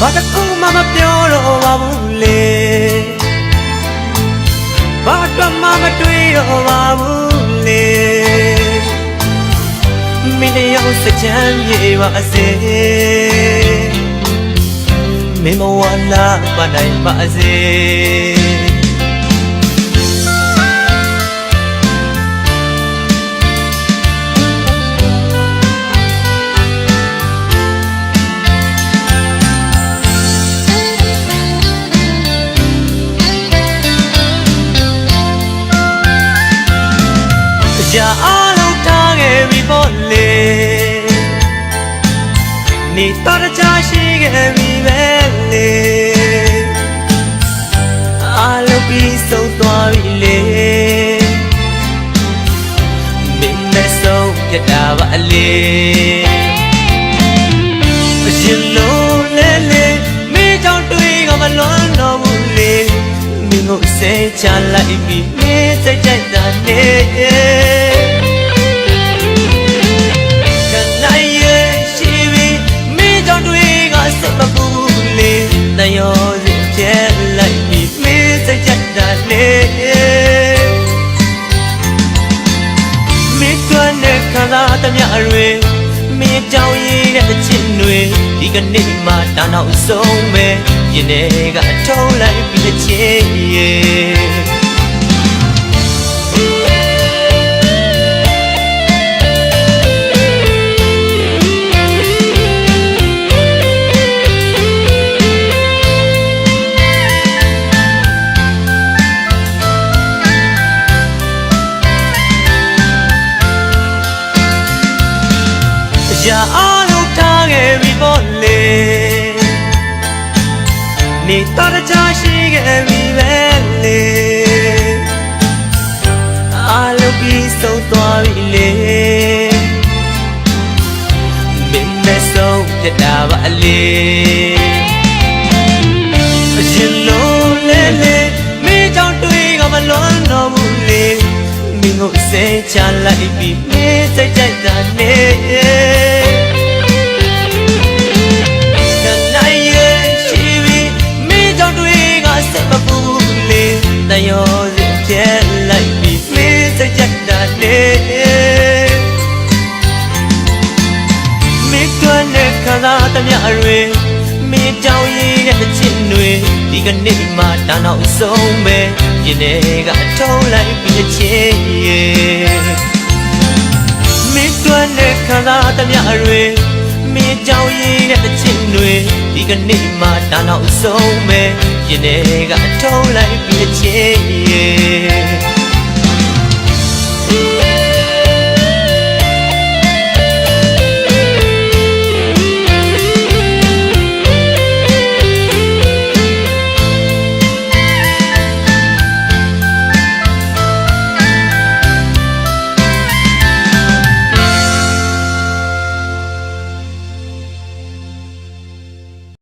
ဘာတစ်ခုမှမပြောတော့ပါဘူးလေဘာတော့မှမတွေးတော့ပါဘူးလေမင်းရဲ့ရောက်စချမ်းမြေပါစေမင်းမဝလာပါနိုင်ပါစေ ကြာအားလုံးထားခဲ့ပြီပေါ့လေနေတော့တခြားရှိခဲ့ပြီပဲလေအားလုံးပြီးဆုံးသွားပြီလေမင်းနဲ့ဆုံးပြတ်တာပါလေအရှင်လုံးလဲလေမိကြောင့်တွေ့ကမလွမ်းတော့ဘူးလေမင်းကိုစိတ်ချလိုက်ပြီမင်းစိတ်ကြိုက်တာနေ ကနေ့မှတန်းတော့ဆုံးပဲရင်ထဲကထုံးလိုက်ပြီချေရဲ့ရာအားလုံးထားခဲ့ ပြီပေါ့လေနေတော့တခြားရှိခဲ့ပြီပဲလေအားလုံးပြီးဆုံးသွားပြီလေမင်းနဲ့ဆုံးပြတ်တာပါလေအရှင်လုံးလေလေမင်းကြောင့်တွေ့ကမလွမ်းတော့ဘူးလေမင်းကိုစိတ်ချလိုက်ပြီမင်းစိတ်ကြိုက်တာနေ စားသမျှတွေမင်းကြောင့်ရည်တဲ့ချင်းတွေဒီကနေ့မှတန်းတော့ဆုံးပဲရင်ထဲကထုံးလိုက်ပြီချေရဲ့မင်းတွန်းတဲ့ခံစားသမျှတွေမင်းကြောင့်ရည်တဲ့ချင်းတွေဒီကနေ့မှတန်းတော့ဆုံးပဲရင်ထဲကထုံးလိုက်ပြချေ